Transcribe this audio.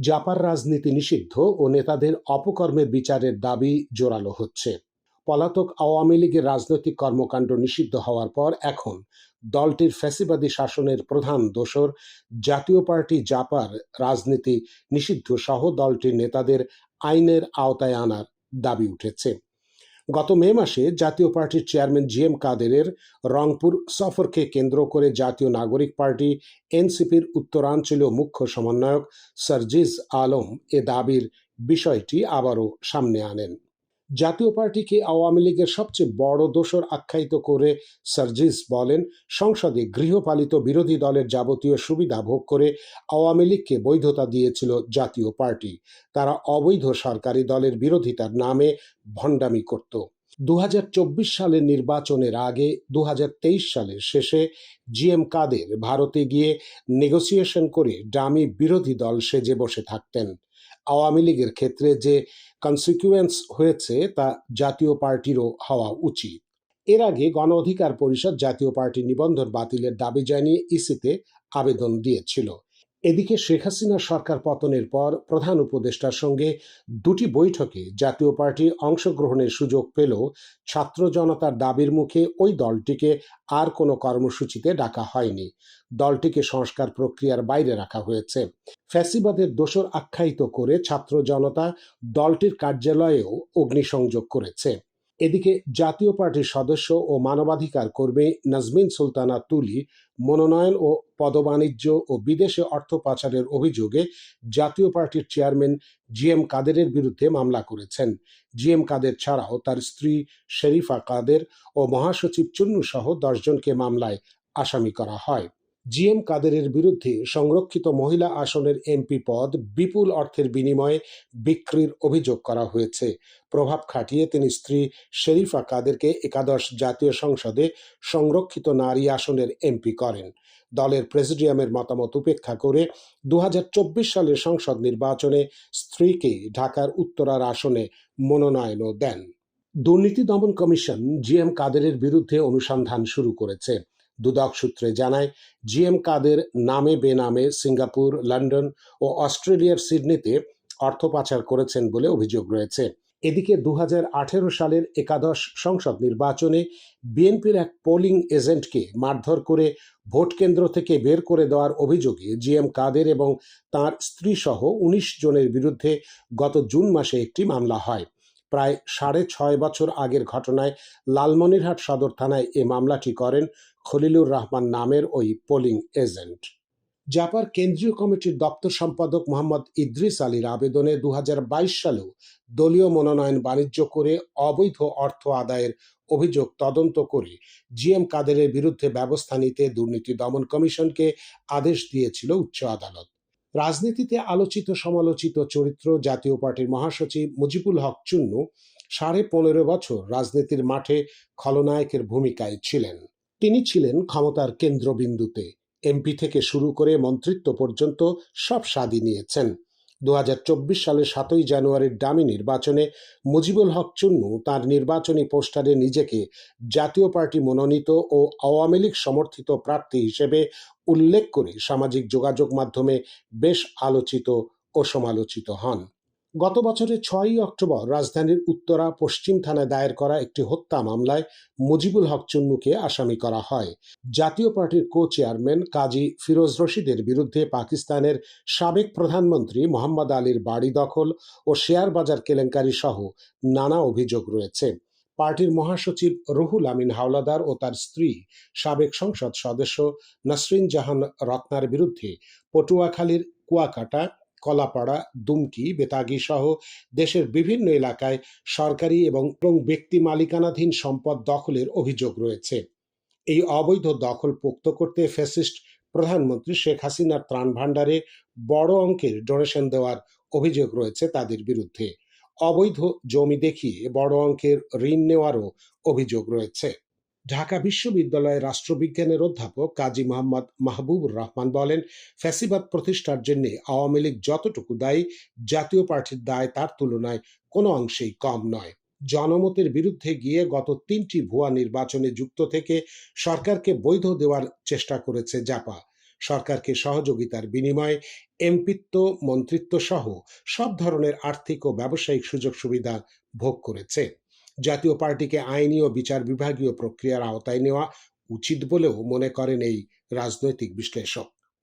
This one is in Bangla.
জাপার রাজনীতি নিষিদ্ধ ও নেতাদের অপকর্মের বিচারের দাবি জোরালো হচ্ছে। পলাতক আওয়ামী লীগের রাজনৈতিক কর্মকাণ্ড নিষিদ্ধ হওয়ার পর এখন দলটির ফ্যাসিবাদী শাসনের প্রধান দোসর জাতীয় পার্টি জাপার রাজনীতি নিষিদ্ধ সহ দলটির নেতাদের আইনের আওতায় আনার দাবি উঠেছে। গত মে মাসে জাতীয় পার্টির চেয়ারম্যান জি এম কাদেরের রংপুর সফরকে কেন্দ্র করে জাতীয় নাগরিক পার্টি এনসিপির উত্তরাঞ্চলীয় মুখ্য সমন্বয়ক সার্জিজ আলম এ দাবির বিষয়টি আবারও সামনে আনেন। জাতীয় পার্টিকে আওয়ামী লীগের সবচেয়ে বড় দোষর আখ্যায়িত করে সার্জিস বলেন, সংসদে গৃহপালিত বিরোধী দলের যাবতীয় সুবিধা ভোগ করে আওয়ামী লীগকে বৈধতা দিয়েছিল জাতীয় পার্টি। তারা অবৈধ সরকারি দলের বিরোধিতার নামে ভণ্ডামি করত। দু হাজার চব্বিশ সালের নির্বাচনের আগে দু হাজার তেইশ সালের শেষে জি এম কাদের ভারতে গিয়ে নেগোসিয়েশন করে ডামি বিরোধী দল সেজে বসে থাকতেন। আওয়ামী লীগের ক্ষেত্রে যে কনসিকুয়েন্স হয়েছে তা জাতীয় পার্টিরও হওয়া উচিত। এর আগে গণ অধিকার পরিষদ জাতীয় পার্টি নিবন্ধন বাতিলের দাবি জানিয়ে ইসিতে আবেদন দিয়েছিল। এদিকে শেখ হাসিনা সরকার পতনের পর প্রধান উপদেষ্টার সঙ্গে দুটি বৈঠকে জাতীয় পার্টি অংশগ্রহণের সুযোগ পেলেও ছাত্র জনতার দাবির মুখে ওই দলটিকে আর কোনো কর্মসূচিতে ডাকা হয়নি। দলটিকে সংস্কার প্রক্রিয়ার বাইরে রাখা হয়েছে। ফ্যাসিবাদের দোষর আখ্যায়িত করে ছাত্র জনতা দলটির কার্যালয়েও অগ্নিসংযোগ করেছে। এদিকে জাতীয় পার্টির সদস্য ও মানবাধিকার কর্মী নাজমিন সুলতানা তুলি মনোনয়ন ও পদবাণিজ্য ও বিদেশে অর্থ পাচারের অভিযোগে জাতীয় পার্টির চেয়ারম্যান জি এম কাদেরের বিরুদ্ধে মামলা করেছেন। জি এম কাদের ছাড়াও তার স্ত্রী শেরিফা কাদের ও মহাসচিব চুন্নু সহ দশজনকে মামলায় আসামি করা হয়। জি এম কাদেরের বিরুদ্ধে সংরক্ষিত মহিলা আসনের এমপি পদ বিপুল অর্থের বিনিময়ে বিক্রির অভিযোগ করা হয়েছে। প্রভাব খাটিয়ে তিনি স্ত্রী শেরিফা কাদেরকে একাদশ জাতীয় সংসদে সংরক্ষিত নারী আসনের এমপি করেন। দলের প্রেসিডিয়ামের মতামত উপেক্ষা করে দু হাজার চব্বিশ সালের সংসদ নির্বাচনে স্ত্রীকে ঢাকার উত্তরার আসনে মনোনয়নও দেন। দুর্নীতি দমন কমিশন জি এম কাদেরের বিরুদ্ধে অনুসন্ধান শুরু করেছে। দুদক সূত্রে জানায় জি এম কাদের নামে বেনামে সিঙ্গাপুর, লন্ডন ও অস্ট্রেলিয়ার সিডনিতে অর্থ পাচার করেছেন বলে অভিযোগ রয়েছে। এদিকে দু হাজার আঠারো সালের একাদশ সংসদ নির্বাচনে বিএনপির এক পোলিং এজেন্টকে মারধর করে ভোট কেন্দ্র থেকে বের করে দেওয়ার অভিযোগে জি এম কাদের এবং তাঁর স্ত্রী সহ উনিশ জনের বিরুদ্ধে গত জুন মাসে একটি মামলা হয়। প্রায় সাড়ে ছয় বছর আগের ঘটনায় লালমনিরহাট সদর থানায় এ মামলাটি করেন খলিলুর রহমান নামের ওই পোলিং এজেন্ট। জাপার কেন্দ্রীয় কমিটির দপ্তর সম্পাদক মোহাম্মদ ইদ্রিস আলীর আবেদনে দু হাজার বাইশ সালেও দলীয় মনোনয়ন বাণিজ্য করে অবৈধ অর্থ আদায়ের অভিযোগ তদন্ত করে জিএম কাদেরের বিরুদ্ধে ব্যবস্থা নিতে দুর্নীতি দমন কমিশনকে আদেশ দিয়েছিল উচ্চ আদালত। রাজনীতিতে আলোচিত সমালোচিত চরিত্র জাতীয় পার্টির মহাসচিব মুজিবুল হক চুন্নু সাড়ে পনেরো বছর রাজনীতির মাঠে খলনায়কের ভূমিকায় ছিলেন। তিনি ছিলেন ক্ষমতার কেন্দ্রবিন্দুতে। এমপি থেকে শুরু করে মন্ত্রিত্ব পর্যন্ত সব স্বাদই নিয়েছেন। দু হাজার চব্বিশ সালের সাতই জানুয়ারির ডামি নির্বাচনে মুজিবুল হক চুন্নু তার নির্বাচনী পোস্টারে নিজেকে জাতীয় পার্টি মনোনীত ও আওয়ামী লীগ সমর্থিত প্রার্থী হিসেবে উল্লেখ করে সামাজিক যোগাযোগ মাধ্যমে বেশ আলোচিত ও সমালোচিত হন। গত বছরের ছয়ই অক্টোবর রাজধানীর উত্তরা পশ্চিম থানায় দায়ের করা একটি হত্যা মামলায় মুজিবুল হক চুন্নুকে আসামি করা হয়। জাতীয় পার্টির কো চেয়ারম্যান কাজী ফিরোজ রশিদের বিরুদ্ধে পাকিস্তানের সাবেক প্রধানমন্ত্রী মোহাম্মদ আলীর বাড়ি দখল ও শেয়ার বাজার কেলেঙ্কারি সহ নানা অভিযোগ রয়েছে। পার্টির মহাসচিব রুহুল আমিন হাওলাদার ও তার স্ত্রী, সাবেক সংসদ সদস্য নাসরিন জাহান রত্নার বিরুদ্ধে পটুয়াখালীর কুয়াকাটা কলাপাড়া, দুমকি, বেতাগি সহ দেশের বিভিন্ন এলাকায় সরকারি এবং ব্যক্তি মালিকানাধীন সম্পদ দখলের অভিযোগ রয়েছে। এই অবৈধ দখল পোক্ত করতে ফ্যাসিস্ট প্রধানমন্ত্রী শেখ হাসিনার ত্রাণ ভাণ্ডারে বড় অঙ্কের ডোনেশন দেওয়ার অভিযোগ রয়েছে তাদের বিরুদ্ধে। অবৈধ জমি দেখিয়ে বড় অঙ্কের ঋণ নেওয়ারও অভিযোগ রয়েছে। ঢাকা বিশ্ববিদ্যালয়ের রাষ্ট্রবিজ্ঞানের অধ্যাপক কাজী মোহাম্মদ মাহবুবুর রহমান বলেন, ফ্যাসিবাদ প্রতিষ্ঠার জন্য আওয়ামী লীগ যতটুকু দায়ী, জাতীয় পার্টির দায় তার তুলনায় কোনো অংশেই কম নয়। জনমতের বিরুদ্ধে গিয়ে গত তিনটি ভুয়া নির্বাচনে যুক্ত থেকে সরকারকে বৈধ দেওয়ার চেষ্টা করেছে জাপা। সরকারকে সহযোগিতার বিনিময়ে এমপিত্ব মন্ত্রিত্ব সহ সব ধরনের আর্থিক ও ব্যবসায়িক সুযোগ সুবিধা ভোগ করেছে। জাতীয় পার্টিকে আইনি ও বিচার বিভাগীয় প্রক্রিয়ার আওতায় নেওয়া উচিত বলেও মনে করেন এই রাজনৈতিক বিশ্লেষক।